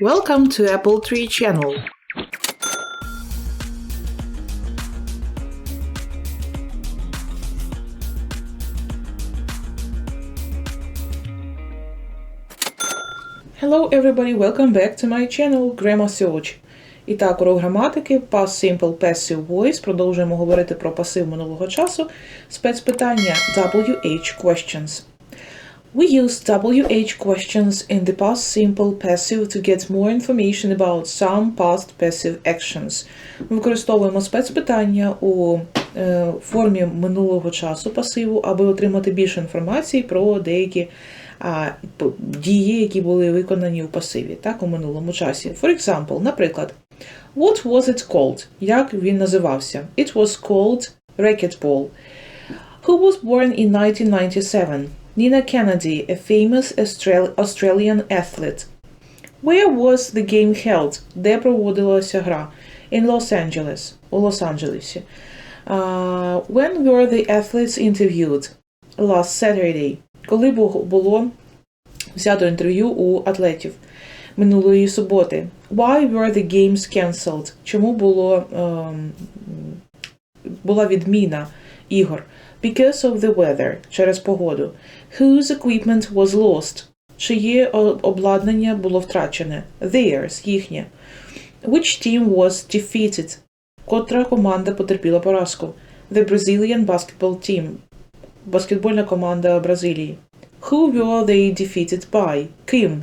Welcome to Apple Tree Channel. Hello everybody, welcome back to my channel Grammar Search. І так, урок граматики, Past Simple Passive Voice. Продовжуємо говорити про пасив минулого часу. Спецпитання WH questions. We use WH questions in the past simple passive to get more information about some past passive actions. Ми використовуємо спецпитання у е, формі минулого часу пасиву, аби отримати більше інформації про деякі а, дії, які були виконані у пасиві, так, у минулому часі. For example, наприклад, What was it called? Як він називався? It was called racquetball. Who was born in 1997? Nina Kennedy, a famous Austral- Australian athlete. Where was the game held? Де проводилася гра? In Los Angeles. У Лос-Анджелесі. Uh, when were the athletes interviewed? Last Saturday. Коли було взято інтерв'ю у атлетів минулої суботи? Why were the games cancelled? Чому було, ем, була відміна ігор? Because of the weather. Через погоду. Whose equipment was lost? Чиє обладнання було втрачене? Theirs, їхнє. Which team was defeated? Котра команда потерпіла поразку? The Brazilian basketball team. Баскетбольна команда Бразилії. Who were they defeated by? Ким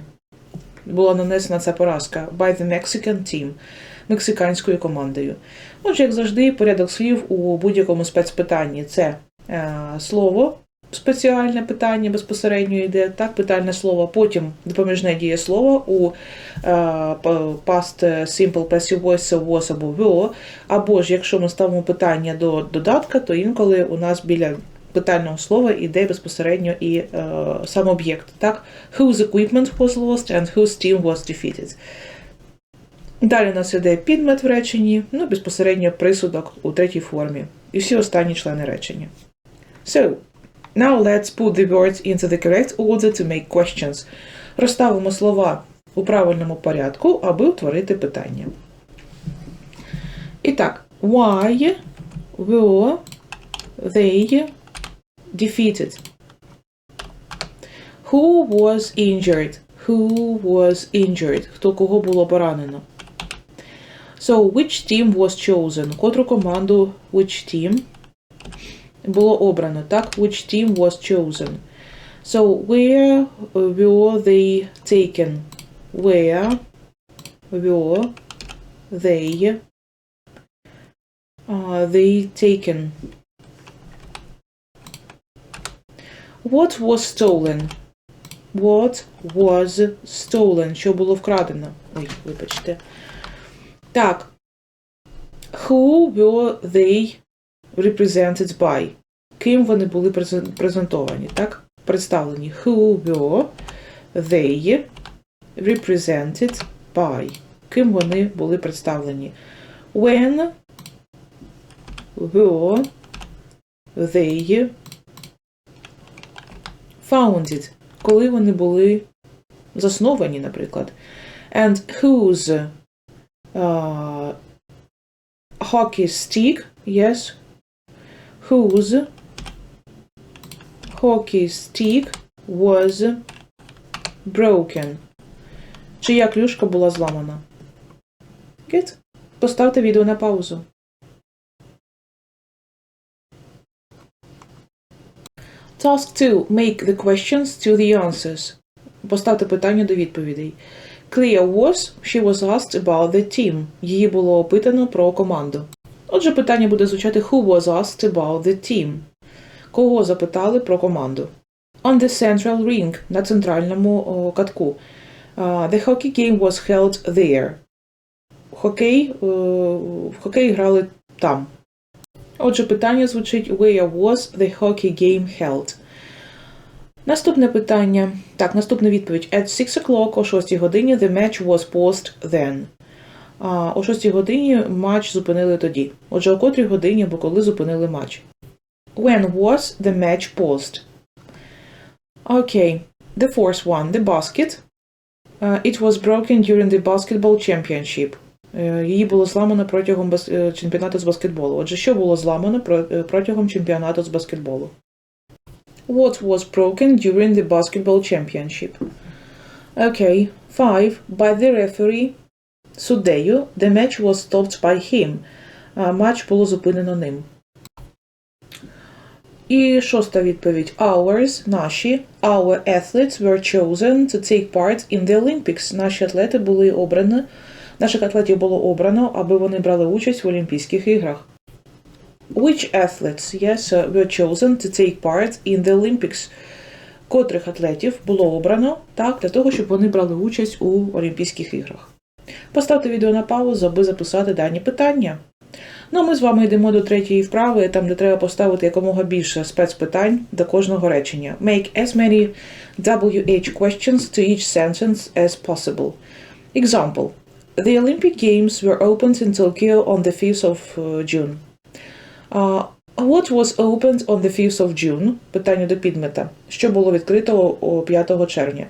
була нанесена ця поразка? By the Mexican team. Мексиканською командою. Отже, як завжди, порядок слів у будь-якому спецпитанні це е, слово, спеціальне питання безпосередньо йде, так, питальне слово, потім допоміжне дієслово у е, past simple passive voice was або were, або ж якщо ми ставимо питання до додатка, то інколи у нас біля питального слова йде безпосередньо і е, сам об'єкт. Так? Whose equipment was lost and whose team was defeated. Далі у нас іде підмет в реченні, ну безпосередньо присудок у третій формі. І всі останні члени речення. So, now let's put the words into the correct order to make questions. Розставимо слова у правильному порядку, аби утворити питання. І так, why were they defeated? Who was injured? Who was injured? Хто кого було поранено? So, which team was chosen? Котру команду which team було обрано, так? Which team was chosen? So, where were they taken? Where were they uh, they taken? What was stolen? What was stolen? Що було вкрадено? Ой, вибачте. Так. Who were they represented by? Ким вони були презентовані, так? Представлені. Who were they represented by? Ким вони були представлені? When were they founded? Коли вони були засновані, наприклад. And whose uh, hockey stick, yes, whose hockey stick was broken. Чия клюшка була зламана. Good. Поставте відео на паузу. Task 2. Make the questions to the answers. Поставте питання до відповідей. Clear was, she was asked about the team. Її було опитано про команду. Отже, питання буде звучати Who was asked about the team? Кого запитали про команду? On the central ring, на центральному катку. Uh, the hockey game was held there. Хокей, е, в хокей грали там. Отже, питання звучить Where was the hockey game held? Наступне питання. Так, наступна відповідь. At 6 o'clock о 6 годині the match was paused then. А, о 6 годині матч зупинили тоді. Отже, о котрій годині або коли зупинили матч. When was the match paused? Окей. The fourth one. The basket. Uh, it was broken during the basketball championship. Е, Її було зламано протягом е, чемпіонату з баскетболу. Отже, що було зламано е, протягом чемпіонату з баскетболу? What was broken during the basketball championship? Okay. Five. By the referee. Суддею. The match was stopped by him. Матч було зупинено ним. І шоста відповідь. Ours, наші. Our athletes were chosen to take part in the Olympics. Наші атлети були обрані. Наших атлетів було обрано, аби вони брали участь в Олімпійських іграх. Which athletes, yes, uh, were chosen to take part in the Olympics? Котрих атлетів було обрано так, для того, щоб вони брали участь у Олімпійських іграх. Поставте відео на паузу, аби записати дані питання. Ну, а ми з вами йдемо до третьої вправи, там, де треба поставити якомога більше спецпитань до кожного речення. Make as many WH questions to each sentence as possible. Example. The Olympic Games were opened in Tokyo on the 5th of uh, June. What was opened on the 5th of June? Питання до підмета. Що було відкрито 5 червня?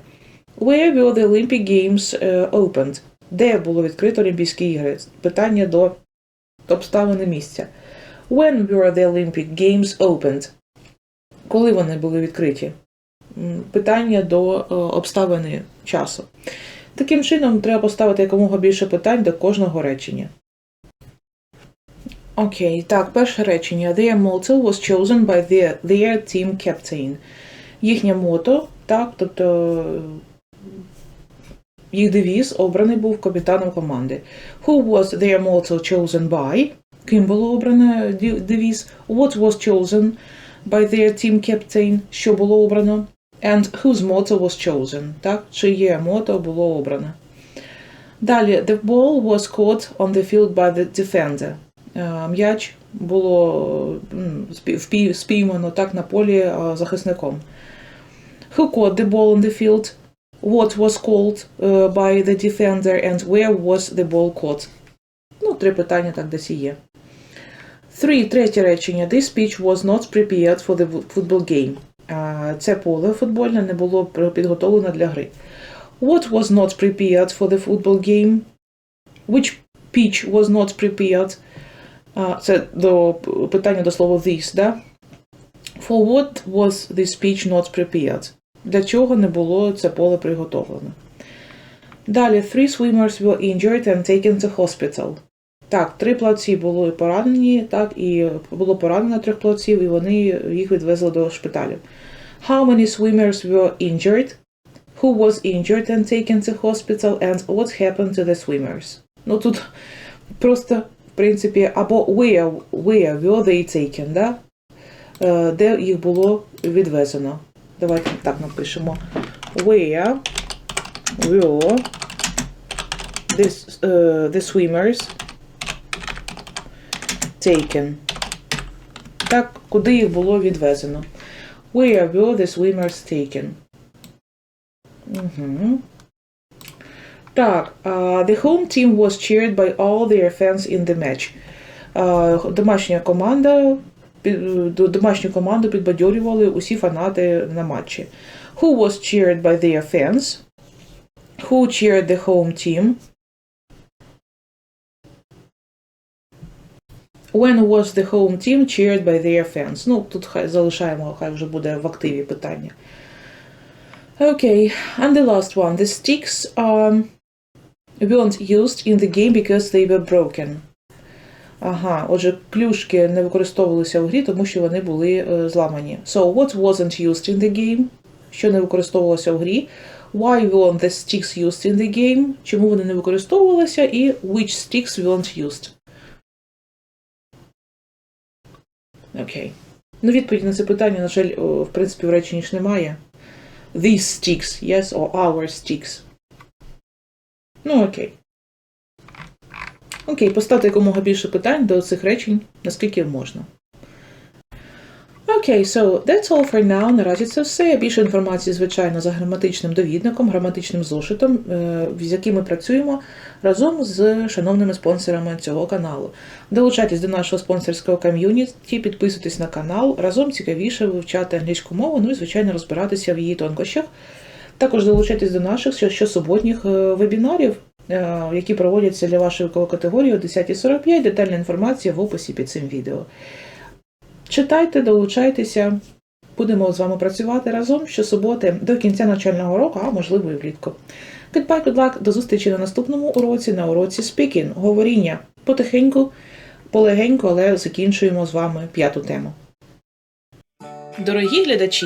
Where were the Olympic Games uh, opened? Де було відкрито Олімпійські ігри? Питання до обставини місця. When were the Olympic Games opened? Коли вони були відкриті? Питання до е, обставини часу. Таким чином, треба поставити якомога більше питань до кожного речення. Окей, так, перше речення. Their motto was chosen by their, their team captain. Їхнє мото, так, тобто е, їх девіз обраний був капітаном команди. Who was their motto chosen by? Ким було обрано девіз? What was chosen by their team captain? Що було обрано? And whose motto was chosen? Так, чиє мото було обрано? Далі, the ball was caught on the field by the defender. Е, М'яч було спіймано так на полі е, захисником. Who caught the ball on the field? What was called uh, by the defender and where was the ball caught? Ну, три питання так десь є. Three, третє речення. This pitch was not prepared for the football game. Це поле футбольне не було підготовлено для гри. What was not prepared for the football game? Which pitch was not prepared? Це до питання до слова this, да? For what was this pitch not prepared? Для чого не було це поле приготовлено? Далі, three swimmers were injured and taken to hospital. Так, три плавці були поранені, так, і було поранено трьох плавців, і вони їх відвезли до шпиталю. How many swimmers were injured? Who was injured and taken to hospital? And what happened to the swimmers? Ну тут просто, принципі, або where, where were they taken, да? Е, де їх було відвезено. Давайте так напишемо. Where were this, uh, the swimmers taken? Так, куди їх було відвезено? Where were the swimmers taken? Угу. Так, uh, the home team was cheered by all their fans in the match. Uh, домашня команда під- до- домашню команду підбадьорювали усі фанати на матчі. Who was cheered by their fans? Who cheered the home team? When was the home team cheered by their fans? Ну, тут хай залишаємо, хай вже буде в активі питання. Okay, and the last one. The sticks um, weren't used in the game because they were broken. Ага, отже, клюшки не використовувалися в грі, тому що вони були е, зламані. So, what wasn't used in the game? Що не використовувалося в грі? Why weren't the sticks used in the game? Чому вони не використовувалися? І which sticks weren't used? Окей. Ну, відповіді на це питання, на жаль, в принципі, в реченні ж немає. These sticks, yes, or our sticks. Ну, окей. Окей, поставте якомога більше питань до цих речень, наскільки можна. Окей, so that's all for now. Наразі це все. Більше інформації, звичайно, за граматичним довідником, граматичним зошитом, е, з яким ми працюємо разом з шановними спонсорами цього каналу. Долучайтесь до нашого спонсорського ком'юніті, підписуйтесь на канал, разом цікавіше вивчати англійську мову, ну і, звичайно, розбиратися в її тонкощах. Також долучайтесь до наших щосуботніх е, вебінарів, е, які проводяться для вашої категорії о 10.45. Детальна інформація в описі під цим відео. Читайте, долучайтеся. Будемо з вами працювати разом щосуботи до кінця навчального року, а можливо і влітку. Goodbye, good luck, до зустрічі на наступному уроці на уроці Speaking, говоріння. Потихеньку, полегеньку, але закінчуємо з вами п'яту тему. Дорогі глядачі,